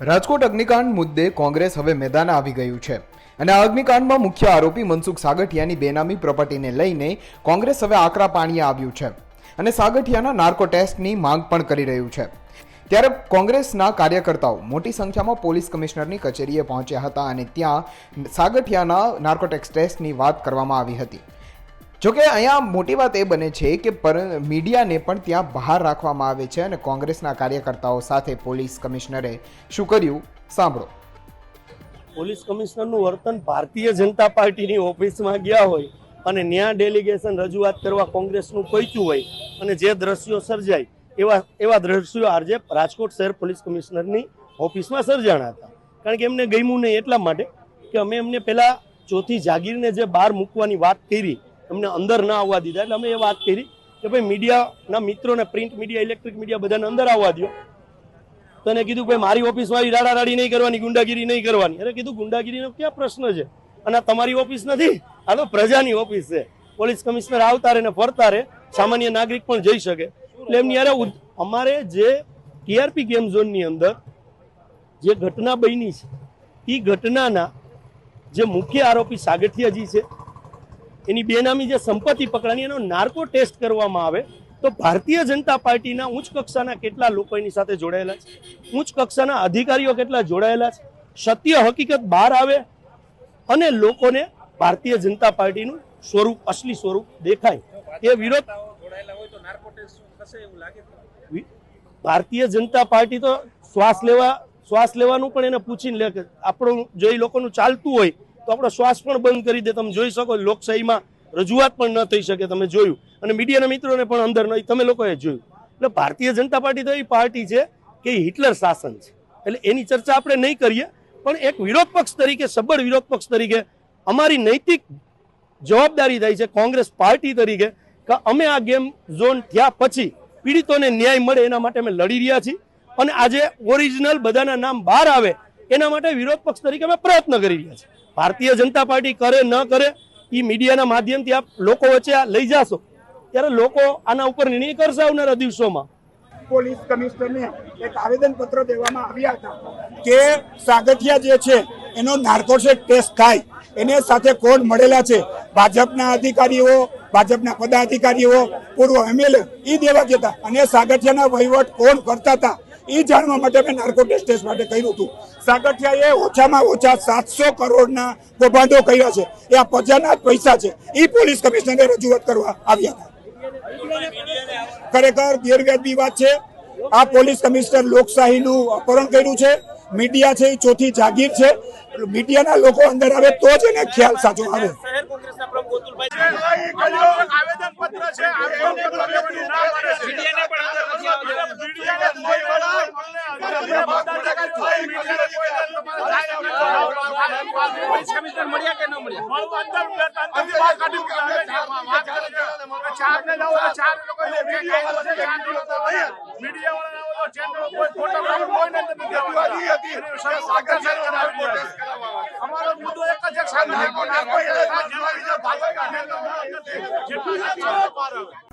રાજકોટ અગ્નિકાંડ મુદ્દે કોંગ્રેસ હવે મેદાન આવી ગયું છે. અને આ અગ્નિકાંડમાં મુખ્ય આરોપી મનસુખ સાગઠિયાની બેનામી પ્રોપર્ટીને લઈને કોંગ્રેસ હવે આકરા પાણીએ આવ્યું છે અને સાગઠિયાના નાર્કો ટેસ્ટની માંગ પણ કરી રહ્યું છે. ત્યારે કોંગ્રેસના કાર્યકર્તાઓ મોટી સંખ્યામાં પોલીસ કમિશનરની કચેરીએ પહોંચ્યા હતા અને ત્યાં સાગઠિયાના નાર્કોટેક્સ ટેસ્ટની વાત કરવામાં આવી હતી. જોકે અહીંયા મોટી વાત એ બને છે કે પર મીડિયાને પણ ત્યાં બહાર રાખવામાં આવે છે અને કોંગ્રેસના કાર્યકર્તાઓ સાથે પોલીસ કમિશનરે શું કર્યું? સાંભળો. પોલીસ કમિશનરનું વર્તન ભારતીય જનતા પાર્ટીની ઓફિસમાં ગયા હોય અને ન્યા ડેલિગેશન રજૂઆત કરવા કોંગ્રેસનું પહોંચ્યું હોય અને જે દ્રશ્યો સર્જાય, એવા એવા દ્રશ્યો આજે રાજકોટ શહેર પોલીસ કમિશનરની ઓફિસમાં સર્જાણા હતા. કારણ કે એમને ગમ્યું નહીં એટલા માટે કે અમે એમને પહેલાં ચોથી જાગીરને જે બહાર મૂકવાની વાત કરી એમને અંદર ના આવવા દીધા. એટલે અમે એ વાત કરી કે ભાઈ મીડિયાના મિત્રોને પ્રિન્ટ મીડિયા ઇલેક્ટ્રિક મીડિયા બધાને અંદર આવવા દો તો એને કીધું ભાઈ મારી ઓફિસવાળી રાડારાડી નહીં કરવાની, ગુંડાગીરી નહીં કરવાની. અરે કીધું ગુંડાગીરીનો ક્યાં પ્રશ્ન છે? અને તમારી ઓફિસ નથી, આ તો પ્રજાની ઓફિસ છે. પોલીસ કમિશનર આવતા રહે ને ફરતા રહે, સામાન્ય નાગરિક પણ જઈ શકે. એટલે એમની યારે અમારે જે ટીઆરપી ગેમ ઝોનની અંદર જે ઘટના બની છે એ ઘટનાના જે મુખ્ય આરોપી સાગઠિયાજી છે એની બેનામી જે સંપત્તિ પકડાની એનો નાર્કો ટેસ્ટ કરવામાં આવે તો ભારતીય જનતા પાર્ટીના ઉચ્ચ કક્ષાના કેટલા લોકો એની સાથે જોડાયેલા છે? ઉચ્ચ કક્ષાના અધિકારીઓ કેટલા જોડાયેલા છે? સત્ય હકીકત બહાર આવે અને લોકોને ભારતીય જનતા પાર્ટીનું સ્વરૂપ, અસલી સ્વરૂપ દેખાય. એ વિરોધ ભારતીય જનતા પાર્ટી તો શ્વાસ લેવા શ્વાસ લેવાનું પણ એને પૂછીને લે કે આપણું જો એ લોકોનું ચાલતું હોય તો આપણો શ્વાસ પણ બંધ કરી દે. તમે જોઈ શકો, લોકશાહીમાં રજૂઆત પણ ન થઈ શકે, તમે જોયું. અને મીડિયાના મિત્રોને પણ અંદર નહીં તમે લોકોએ જોયું. એટલે ભારતીય જનતા પાર્ટી તો એ પાર્ટી છે કે હિટલર શાસન છે. એટલે એની ચર્ચા આપણે નહીં કરીએ, પણ એક વિરોધ પક્ષ તરીકે સબળ વિરોધ પક્ષ તરીકે અમારી નૈતિક જવાબદારી થાય છે કોંગ્રેસ પાર્ટી તરીકે, કે અમે આ ગેમ ઝોન થયા પછી પીડિતોને ન્યાય મળે એના માટે અમે લડી રહ્યા છીએ. અને આજે ઓરિજિનલ બધાના નામ બહાર આવે એના માટે વિરોધ પક્ષ તરીકે અમે પ્રયત્ન કરી રહ્યા છીએ. ભારતીય જનતા પાર્ટી કરે, ન કરે એ મીડિયાના માધ્યમથી આપ લોકો વચ્ચે આ લઈ જશો. ત્યારે લોકો આના ઉપર નિર્ણય કરશે આવનારા દિવસોમાં. પોલીસ કમિશનરને એક આવેદન પત્ર દેવામાં આવ્યા હતા કે સાગઠિયા જે છે, એનો નાર્કોટિક ટેસ્ટ થાય. એને સાથે કોણ મળેલા છે? ભાજપના અધિકારીઓ, ભાજપના પદાધિકારીઓ, પૂર્વ એમએલએ એ દેવા જતા અને સાગઠિયાના વહીવટ કોણ કરતા હતા? એ જાણવા માટે મેં નાર્કો ટેસ્ટ માટે કર્યું હતું. સાગઠિયાએ ઓછામાં ઓછા સાતસો કરોડના કૌભાંડો કર્યા છે. એ આ પ્રજાના જ પૈસા છે. એ પોલીસ કમિશનરે રજૂઆત કરવા આવ્યા હતા. ખરેખર ગેરવ્યાજબી વાત છે. આ પોલીસ કમિશનર લોકશાહીનું અપહરણ કર્યું છે. મીડિયા છે એ ચોથી જાગીર છે. મીડિયાના લોકો અંદર આવે તો જ એને ખ્યાલ સાચો આવે. અમારો મુદ્દો એક જ છે સામે જેટલા